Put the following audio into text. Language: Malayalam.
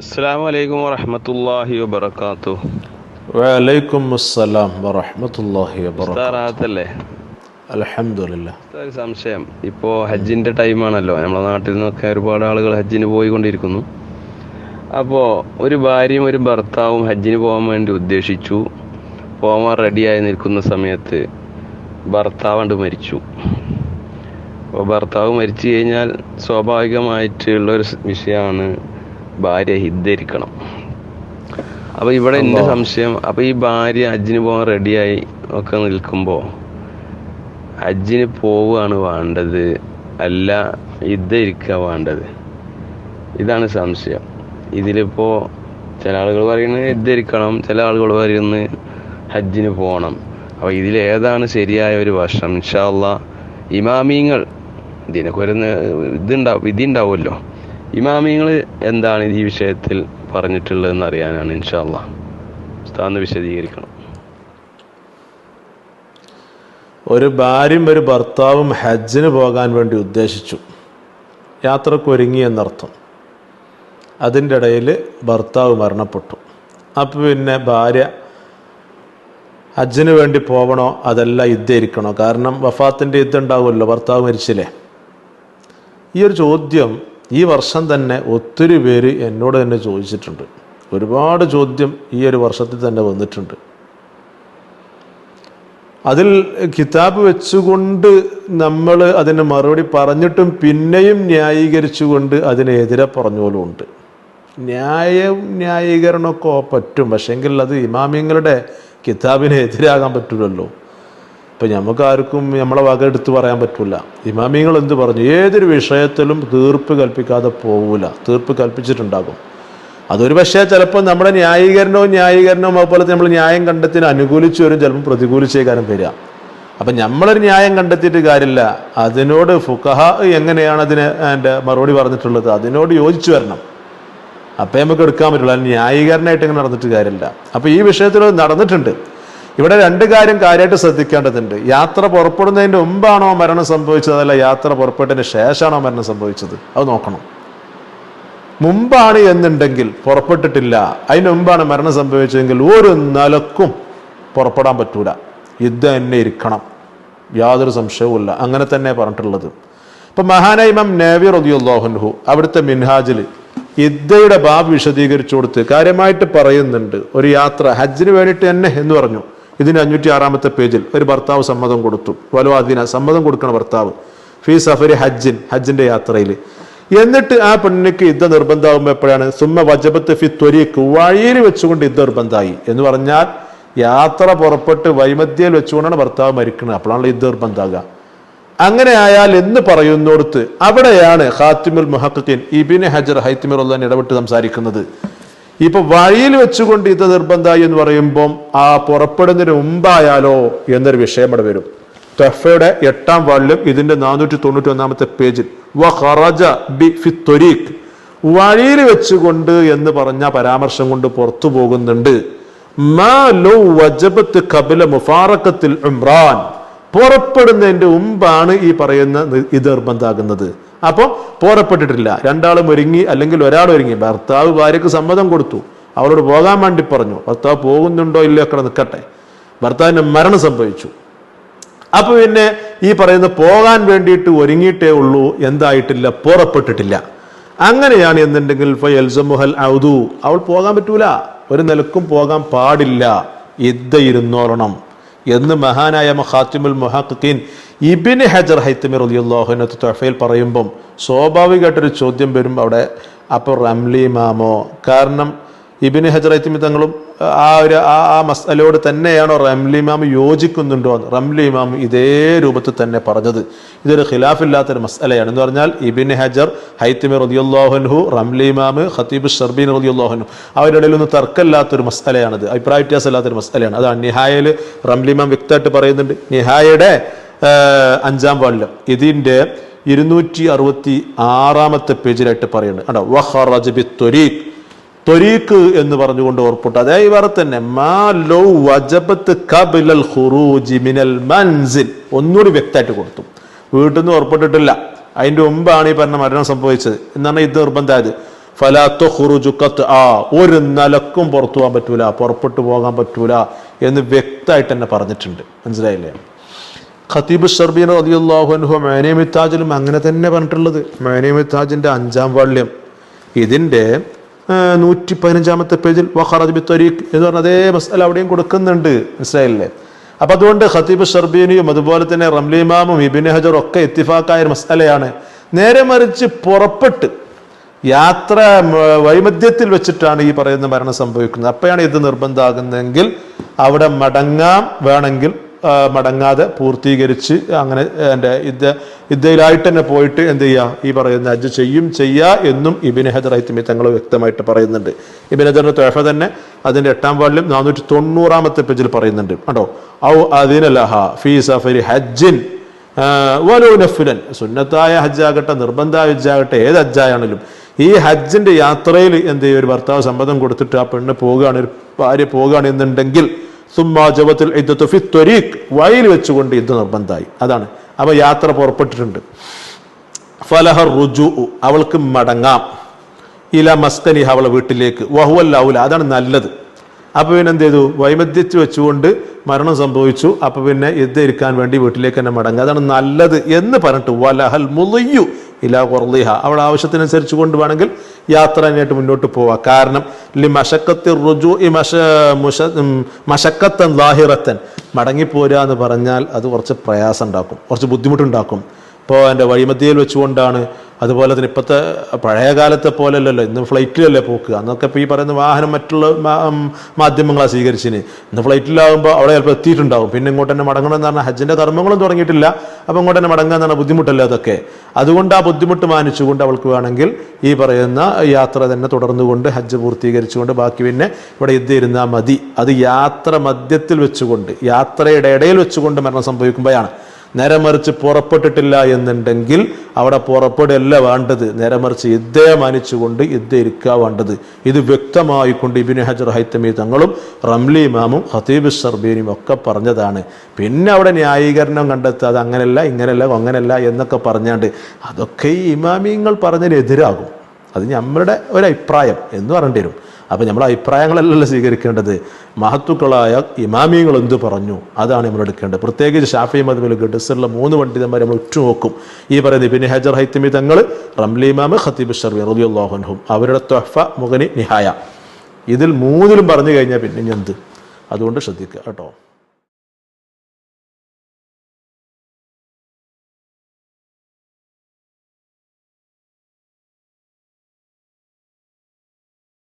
അസ്സാം വലൈക്കും വറഹമത്തല്ലാഹി വബർക്കാത്തു വലൈക്കും അസ്സലാം വറഹമത്തല്ലാഹി വബറകാതുഹു. അലഹമില്ല ഒരു സംശയം. ഇപ്പോൾ ഹജ്ജിന്റെ ടൈമാണല്ലോ. നമ്മുടെ നാട്ടിൽ നിന്നൊക്കെ ഒരുപാട് ആളുകൾ ഹജ്ജിന് പോയിക്കൊണ്ടിരിക്കുന്നു. അപ്പോൾ ഒരു ഭാര്യയും ഒരു ഭർത്താവും ഹജ്ജിന് പോകാൻ വേണ്ടി ഉദ്ദേശിച്ചു. പോകാൻ റെഡിയായി നിൽക്കുന്ന സമയത്ത് ഭർത്താവണ്ട് മരിച്ചു. അപ്പോൾ ഭർത്താവ് മരിച്ചു കഴിഞ്ഞാൽ സ്വാഭാവികമായിട്ടുള്ള ഒരു വിഷയമാണ് ഭാര്യ ഹിദ്ധരിക്കണം അപ്പോൾ ഇവിടെ എന്റെ സംശയം അപ്പോൾ ഈ ഭാര്യ ഹജ്ജിന് പോകാൻ റെഡിയായി ഒക്കെ നിൽക്കുമ്പോൾ ഹജ്ജിന് പോവുകയാണ് വേണ്ടത് അല്ല ഹിദ്ധരിക്കുക വേണ്ടത്? ഇതാണ് സംശയം. ഇതിലിപ്പോൾ ചില ആളുകൾ പറയുന്നത് ഹിദ്ധരിക്കണം ചില ആളുകൾ പറയുന്നത് ഹജ്ജിന് പോകണം. അപ്പോൾ ഇതിലേതാണ് ശരിയായ ഒരു വർഷം ഇൻഷാല്ല ഇമാമിങ്ങൾ ഇതിനൊക്കെ ഒരു ഇതുണ്ടാവും വിധി ഉണ്ടാവുമല്ലോ. ഇമാമിങ്ങൾ എന്താണ് ഈ വിഷയത്തിൽ പറഞ്ഞിട്ടുള്ളതെന്ന് അറിയാനാണ് ഇൻഷാല്ല ഉസ്താദ് വിശദീകരിക്കണം. ഒരു ഭാര്യയും ഒരു ഭർത്താവും ഹജ്ജിന് പോകാൻ വേണ്ടി ഉദ്ദേശിച്ചു. യാത്രയ്ക്ക് ഒരുങ്ങി എന്നർത്ഥം. അതിന്റെ ഇടയിൽ ഭർത്താവ് മരണപ്പെട്ടു. അപ്പോൾ പിന്നെ ഭാര്യ ഹജ്ജിന് വേണ്ടി പോകണോ അതല്ല യുദ്ധരിക്കണോ? കാരണം വഫാത്തിന്റെ യുദ്ധം ഉണ്ടാവുമല്ലോ ഭർത്താവ് മരിച്ചില്ലേ? ഈ ഒരു ചോദ്യം ഈ വർഷം തന്നെ ഒത്തിരി പേര് എന്നോട് തന്നെ ചോദിച്ചിട്ടുണ്ട്. ഒരുപാട് ചോദ്യം ഈ ഒരു വർഷത്തിൽ തന്നെ വന്നിട്ടുണ്ട്. അതിൽ കിതാബ് വെച്ചുകൊണ്ട് നമ്മൾ അതിന് മറുപടി പറഞ്ഞിട്ടും പിന്നെയും ന്യായീകരിച്ചുകൊണ്ട് അതിനെതിരെ പറഞ്ഞോലും ഉണ്ട് ന്യായം ന്യായീകരണമൊക്കെ പറ്റും. പക്ഷെങ്കിൽ അത് ഇമാമിങ്ങളുടെ കിതാബിനെ എതിരാകാൻ പറ്റില്ലല്ലോ. ഇപ്പം നമുക്ക് ആർക്കും നമ്മളെ വക എടുത്തു പറയാൻ പറ്റില്ല ഇമാമിങ്ങൾ എന്ത് പറഞ്ഞു? ഏതൊരു വിഷയത്തിലും തീർപ്പ് കൽപ്പിക്കാതെ പോവില്ല തീർപ്പ് കൽപ്പിച്ചിട്ടുണ്ടാകും. അതൊരു പക്ഷേ ചിലപ്പോൾ നമ്മുടെ ന്യായീകരണവും ന്യായീകരണവും അതുപോലെ നമ്മൾ ന്യായം കണ്ടെത്തിന് അനുകൂലിച്ചു വരും ചിലപ്പോൾ പ്രതികൂലിച്ചേ കാര്യം വരിക. അപ്പം നമ്മളൊരു ന്യായം കണ്ടെത്തിയിട്ട് കാര്യമില്ല. അതിനോട് ഫുക്കഹ എങ്ങനെയാണ് അതിന് എന്റെ മറുപടി പറഞ്ഞിട്ടുള്ളത്? അതിനോട് യോജിച്ചു വരണം. അപ്പം നമുക്ക് എടുക്കാൻ പറ്റുള്ളൂ. ന്യായീകരണമായിട്ട് ഇങ്ങനെ നടന്നിട്ട് കാര്യമില്ല. അപ്പോൾ ഈ വിഷയത്തിൽ നടന്നിട്ടുണ്ട്. ഇവിടെ രണ്ട് കാര്യം കാര്യമായിട്ട് ശ്രദ്ധിക്കേണ്ടതുണ്ട്. യാത്ര പുറപ്പെടുന്നതിന്റെ മുമ്പാണോ മരണം സംഭവിച്ചത് അതല്ല യാത്ര പുറപ്പെട്ടതിന് ശേഷമാണോ മരണം സംഭവിച്ചത്? അത് നോക്കണം. മുമ്പാണ് എന്നുണ്ടെങ്കിൽ പുറപ്പെട്ടിട്ടില്ല. അതിന് മുമ്പാണ് മരണം സംഭവിച്ചതെങ്കിൽ ഒരു നിലക്കും പുറപ്പെടാൻ പറ്റൂല. യുദ്ധം തന്നെ ഇരിക്കണം. യാതൊരു സംശയവുമില്ല. അങ്ങനെ തന്നെ പറഞ്ഞിട്ടുള്ളത്. ഇപ്പൊ മഹാനൈമം നേവി റബിയുല്ലാഹുൻഹു അവിടുത്തെ മിൻഹാജിൽ ഇദ്ദയുടെ ബാബ് വിശദീകരിച്ചു കൊടുത്ത് കാര്യമായിട്ട് പറയുന്നുണ്ട്. ഒരു യാത്ര ഹജ്ജിന് വേണ്ടിയിട്ട് തന്നെ എന്ന് പറഞ്ഞു. ഇതിന് അഞ്ഞൂറ്റി ആറാമത്തെ പേജിൽ ഒരു ഭർത്താവ് സമ്മതം കൊടുത്തു. വലോ അതിന സമ്മതം കൊടുക്കണ ഭർത്താവ്. ഫീ സഫരി ഹജ്ജിൻ ഹജ്ജിന്റെ യാത്രയിൽ എന്നിട്ട് ആ പെണ്ണിക്ക് യുദ്ധ നിർബന്ധമാകുമ്പോൾ എപ്പോഴാണ്? സുമ്മ വജബത്ത് ഫി ത്വരീക്ക് വഴിയിൽ വെച്ചുകൊണ്ട് യുദ്ധ നിർബന്ധമായി. എന്ന് പറഞ്ഞാൽ യാത്ര പുറപ്പെട്ട് വൈമധ്യയിൽ വെച്ചുകൊണ്ടാണ് ഭർത്താവ് മരിക്കുന്നത് അപ്പോഴാണ് യുദ്ധ നിർബന്ധമാകുക. അങ്ങനെ ആയാൽ എന്ന് പറയുന്നിടത്ത് അവിടെയാണ് ഖാത്തിമുൽ മുഹഖീൻ ഇബിൻ ഹജർ ഹൈത്തിമിർ ഉള്ളൻ ഇടപെട്ട് സംസാരിക്കുന്നത്. ഇപ്പൊ വഴിയിൽ വെച്ചുകൊണ്ട് ഇത് നിർബന്ധമായി എന്ന് പറയുമ്പം ആ പുറപ്പെടുന്നതിന് മുമ്പായാലോ എന്നൊരു വിഷയം അവിടെ വരും. തൊഫയുടെ എട്ടാം വാളിലും ഇതിന്റെ നാനൂറ്റി തൊണ്ണൂറ്റി ഒന്നാമത്തെ പേജിൽ വഴിയിൽ വെച്ചുകൊണ്ട് എന്ന് പറഞ്ഞ പരാമർശം കൊണ്ട് പുറത്തു പോകുന്നുണ്ട് മാ ലോ വജബത്ത് കബില മുഫാറക്കത്തിൽ ഉംറാൻ. പുറപ്പെടുന്നതിന്റെ മുമ്പാണ് ഈ പറയുന്ന ഇത് നിർബന്ധമാകുന്നത്. അപ്പോൾ പോരപ്പെട്ടിട്ടില്ല. രണ്ടാളും ഒരുങ്ങി അല്ലെങ്കിൽ ഒരാൾ ഒരുങ്ങി. ഭർത്താവ് ഭാര്യയ്ക്ക് സമ്മതം കൊടുത്തു. അവളോട് പോകാൻ വേണ്ടി പറഞ്ഞു. ഭർത്താവ് പോകുന്നുണ്ടോ ഇല്ലയോ ഒക്കെ നിൽക്കട്ടെ. ഭർത്താവിന്റെ മരണം സംഭവിച്ചു. അപ്പൊ പിന്നെ ഈ പറയുന്ന പോകാൻ വേണ്ടിയിട്ട് ഒരുങ്ങിയിട്ടേ ഉള്ളൂ എന്തായിട്ടില്ല പോറപ്പെട്ടിട്ടില്ല അങ്ങനെയാണ് എന്നുണ്ടെങ്കിൽ ഔദു. അവൾ പോകാൻ പറ്റൂല. ഒരു നിലക്കും പോകാൻ പാടില്ല. ഇദ്ദ ഇരുന്നോളണം. എന്ന് മഹാനായ മഹാത്തിമുൽ മുഹാഖീൻ ഇബിന് ഹജർ ഹൈത്തമിർ അലിയുല്ലാഹുനത്ത് തൊഫയിൽ പറയുമ്പം സ്വാഭാവികമായിട്ടൊരു ചോദ്യം വരും അവിടെ അപ്പോൾ റംലി മാമോ? കാരണം ഇബിന് ഹജറൈത്തിമി തങ്ങളും ആ ഒരു ആ ആ മസലയോട് തന്നെയാണോ റംലി ഇമാം യോജിക്കുന്നുണ്ടോ എന്ന് റംലി ഇമാം ഇതേ രൂപത്തിൽ തന്നെ പറഞ്ഞത്. ഇതൊരു ഖിലാഫില്ലാത്തൊരു മസലയാണ് എന്ന് പറഞ്ഞാൽ ഇബിൻ ഹജർ ഹൈത്തിമി റദിയുല്ലാഹുൻഹു റംലി ഇമാം ഖത്തീബ് ഷർബീൻ റദിയുല്ലാഹുനു അവരുടെ ഒന്നും തർക്കമില്ലാത്തൊരു മസലയാണത് അഭിപ്രായ വ്യത്യാസമില്ലാത്തൊരു മസലയാണ് അതാണ് നിഹായയിൽ റംലി ഇമാം വ്യക്തമായിട്ട് പറയുന്നുണ്ട്. നിഹായയുടെ അഞ്ചാം വാളിലും ഇതിന്റെ ഇരുന്നൂറ്റി അറുപത്തി ആറാമത്തെ പേജിലായിട്ട് പറയുന്നുണ്ട്. കണ്ടോ? വഖറജ ബി ത്വരീഖ്. ത്വരീക്ക് എന്ന് പറഞ്ഞുകൊണ്ട് ഓർപ്പിട്ട് അതേ വേറെ തന്നെ മാ ലോ വജബത്ത് കബിലൽ ഖുറൂജി മിനൽ മൻസിൽ. ഒന്നുകൂടി വ്യക്തമായിട്ട് കൊടുത്തു. വീട്ടിൽ നിന്ന് ഉറപ്പിട്ടിട്ടില്ല അതിന്റെ മുമ്പാണ് ഈ പറഞ്ഞ മരണം സംഭവിച്ചത്. എന്നാണ് ഇത് നിർബന്ധമായത്. ഫലാത്തു ഹുറുജുക്കത്ത് ആ ഒരു നിലക്കും പുറത്തു പോകാൻ പറ്റൂല പുറപ്പെട്ടു പോകാൻ പറ്റൂല എന്ന് വ്യക്തമായിട്ട് തന്നെ പറഞ്ഞിട്ടുണ്ട്. മനസ്സിലായില്ലേ? ഖത്തീബ് ഷർബീൻ റളിയല്ലാഹു അൻഹു മേനേമിത്താജിലും അങ്ങനെ തന്നെ പറഞ്ഞിട്ടുള്ളത്. മേനേമിത്താജിന്റെ അഞ്ചാം വാള്യം ഇതിന്റെ നൂറ്റി പതിനഞ്ചാമത്തെ പേജിൽ വഖറബി ബി എന്ന് പറഞ്ഞ അതേ മസ്അല അവിടെയും കൊടുക്കുന്നുണ്ട് മനസ്സിലായില്ലേ അപ്പൊ അതുകൊണ്ട് ഖത്തീബ് ഷർബീനിയും അതുപോലെ തന്നെ റംലി ഇമാമും ഇബിൻ ഹജറും ഒക്കെ ഇത്തിഫാക്കായ ഒരു മസ്അലയാണ് നേരെ മറിച്ച് പുറപ്പെട്ട് യാത്ര വൈമധ്യത്തിൽ വെച്ചിട്ടാണ് ഈ പറയുന്ന മരണം സംഭവിക്കുന്നത്. അപ്പോഴാണ് ഇത് നിർബന്ധമാകുന്നതെങ്കിൽ അവിടെ മടങ്ങാം വേണമെങ്കിൽ മടങ്ങാതെ പൂർത്തീകരിച്ച് അങ്ങനെ എന്റെ ഇദ്ദ ഇദ്ദയിലായിട്ട് തന്നെ പോയിട്ട് എന്ത് ചെയ്യുക ഈ പറയുന്ന അജ് ചെയ്യും ചെയ്യുക എന്നും ഇബിൻ ഹജർ ഐത്തിമി തങ്ങൾ വ്യക്തമായിട്ട് പറയുന്നുണ്ട്. ഇബിൻ ഹദറിന്റെ ത്വഫ തന്നെ അതിന്റെ എട്ടാം വാളിലും നാനൂറ്റി തൊണ്ണൂറാമത്തെ പേജിൽ പറയുന്നുണ്ട്. കേട്ടോ ഔ അതിനലഹ ഫീ സഫരി ഹജ്ജിൻ വലോ നഫുലൻ. സുന്നത്തായ ഹജ്ജാകട്ടെ നിർബന്ധമായ ഹജ്ജാകട്ടെ ഏത് ഹജ്ജായാണെങ്കിലും ഈ ഹജ്ജിന്റെ യാത്രയിൽ എന്ത് ചെയ്യും? ഒരു ഭർത്താവ് സമ്മതം കൊടുത്തിട്ട് ആ പെണ്ണ് പോവുകയാണ് ഒരു ഭാര്യ പോവുകയാണ് എന്നുണ്ടെങ്കിൽ സുമ്മാജവത്തിൽ യുദ്ധത്ത് ത്വരീഖ് വയൽ വെച്ചുകൊണ്ട് യുദ്ധം നിർബന്ധമായി. അതാണ്. അവ യാത്ര പുറപ്പെട്ടിട്ടുണ്ട്. ഫലഹർ റുജു അവൾക്ക് മടങ്ങാം. ഇല മസ്കനി അവളെ വീട്ടിലേക്ക്. വഹുവൽ ഔല അതാണ് നല്ലത്. അപ്പോൾ പിന്നെ എന്ത് ചെയ്തു? വൈമധ്യച്ച് വെച്ചുകൊണ്ട് മരണം സംഭവിച്ചു. അപ്പോൾ പിന്നെ യുദ്ധം ഇരിക്കാൻ വേണ്ടി വീട്ടിലേക്ക് തന്നെ മടങ്ങുക. അതാണ് നല്ലത് എന്ന് പറഞ്ഞിട്ട് വലഹൽ മുലയ്യു ഇല കൊർലിഹ അവൾ ആവശ്യത്തിനനുസരിച്ച് കൊണ്ട് വേണമെങ്കിൽ യാത്ര തന്നെയായിട്ട് മുന്നോട്ട് പോവാം. കാരണം ലി മഷക്കത്തി റുജു ഈ മഷ മുഷ മഷക്കത്തൻ ലാഹിറത്തൻ. മടങ്ങിപ്പോരുക എന്ന് പറഞ്ഞാൽ അത് കുറച്ച് പ്രയാസം ഉണ്ടാക്കും കുറച്ച് ബുദ്ധിമുട്ടുണ്ടാക്കും. ഇപ്പോൾ എന്റെ വഴിമധ്യയിൽ വെച്ചുകൊണ്ടാണ് അതുപോലെ തന്നെ ഇപ്പോഴത്തെ പഴയ കാലത്തെ പോലെയല്ലല്ലോ ഇന്ന് ഫ്ലൈറ്റിലല്ലേ പോക്ക്. അന്നൊക്കെ ഇപ്പോൾ ഈ പറയുന്ന വാഹനം മറ്റുള്ള മാധ്യമങ്ങളാണ് സ്വീകരിച്ചിന്. ഇന്ന് ഫ്ലൈറ്റിലാകുമ്പോൾ അവിടെ ചിലപ്പോൾ എത്തിയിട്ടുണ്ടാവും. പിന്നെ ഇങ്ങോട്ട് തന്നെ മടങ്ങണമെന്ന് പറഞ്ഞാൽ ഹജ്ജിന്റെ കർമ്മങ്ങളും തുടങ്ങിയിട്ടില്ല. അപ്പോൾ ഇങ്ങോട്ട് തന്നെ മടങ്ങുക എന്ന് പറഞ്ഞാൽ ബുദ്ധിമുട്ടല്ലേ അതൊക്കെ? അതുകൊണ്ട് ആ ബുദ്ധിമുട്ട് മാനിച്ചുകൊണ്ട് അവൾക്ക് വേണമെങ്കിൽ ഈ പറയുന്ന യാത്ര തന്നെ തുടർന്നുകൊണ്ട് ഹജ്ജ് പൂർത്തീകരിച്ചുകൊണ്ട് ബാക്കി പിന്നെ ഇവിടെ എത്തിയിരുന്നാൽ മതി. അത് യാത്ര മധ്യത്തിൽ വെച്ചുകൊണ്ട് യാത്രയുടെ ഇടയിൽ വെച്ചുകൊണ്ട് മരണം സംഭവിക്കുമ്പോഴാണ്. നേരെ മറിച്ച് പുറപ്പെട്ടിട്ടില്ല എന്നുണ്ടെങ്കിൽ അവിടെ പുറപ്പെടുകയല്ല വേണ്ടത്. നേരെ മറിച്ച് യുദ്ധയെ മാനിച്ചുകൊണ്ട് ഇദ്ദേഹം ഇരിക്കുക വേണ്ടത്. ഇത് വ്യക്തമായിക്കൊണ്ട് ഇബിന് ഹജർ ഹൈത്തമി തങ്ങളും റംലി ഇമാമും ഹത്തീബ് സർബീനും ഒക്കെ പറഞ്ഞതാണ്. പിന്നെ അവിടെ ന്യായീകരണം കണ്ടെത്തുക അത് അങ്ങനെയല്ല ഇങ്ങനെയല്ല അങ്ങനെയല്ല എന്നൊക്കെ പറഞ്ഞാണ്ട് അതൊക്കെ ഈ ഇമാമിങ്ങൾ പറഞ്ഞതിനെതിരാകും അത് നമ്മളുടെ ഒരു അഭിപ്രായം എന്ന് പറയേണ്ടി വരും. അപ്പം നമ്മൾ അഭിപ്രായങ്ങളല്ലല്ലോ സ്വീകരിക്കേണ്ടത്. മഹത്തുക്കളായ ഇമാമിയങ്ങൾ എന്ത് പറഞ്ഞു? അതാണ് നമ്മൾ എടുക്കേണ്ടത്. പ്രത്യേകിച്ച് ഷാഫി മദ്ബിൽ ഡിസറിലെ മൂന്ന് പണ്ഡിതന്മാരെ നമ്മൾ ഉറ്റുനോക്കും ഈ പറയുന്നത് പിന്നെ ഹജർ ഹൈത്തിമി തങ്ങൾ റംലി ഇമാമ് ഖത്തീബ് ഷർവി റബിയുല്ലാഹുൻഹും അവരുടെ ത്വഫ മുഗനി നിഹായ. ഇതിൽ മൂന്നിലും പറഞ്ഞു കഴിഞ്ഞാൽ പിന്നെ എന്ത്? അതുകൊണ്ട് ശ്രദ്ധിക്കുക കേട്ടോ.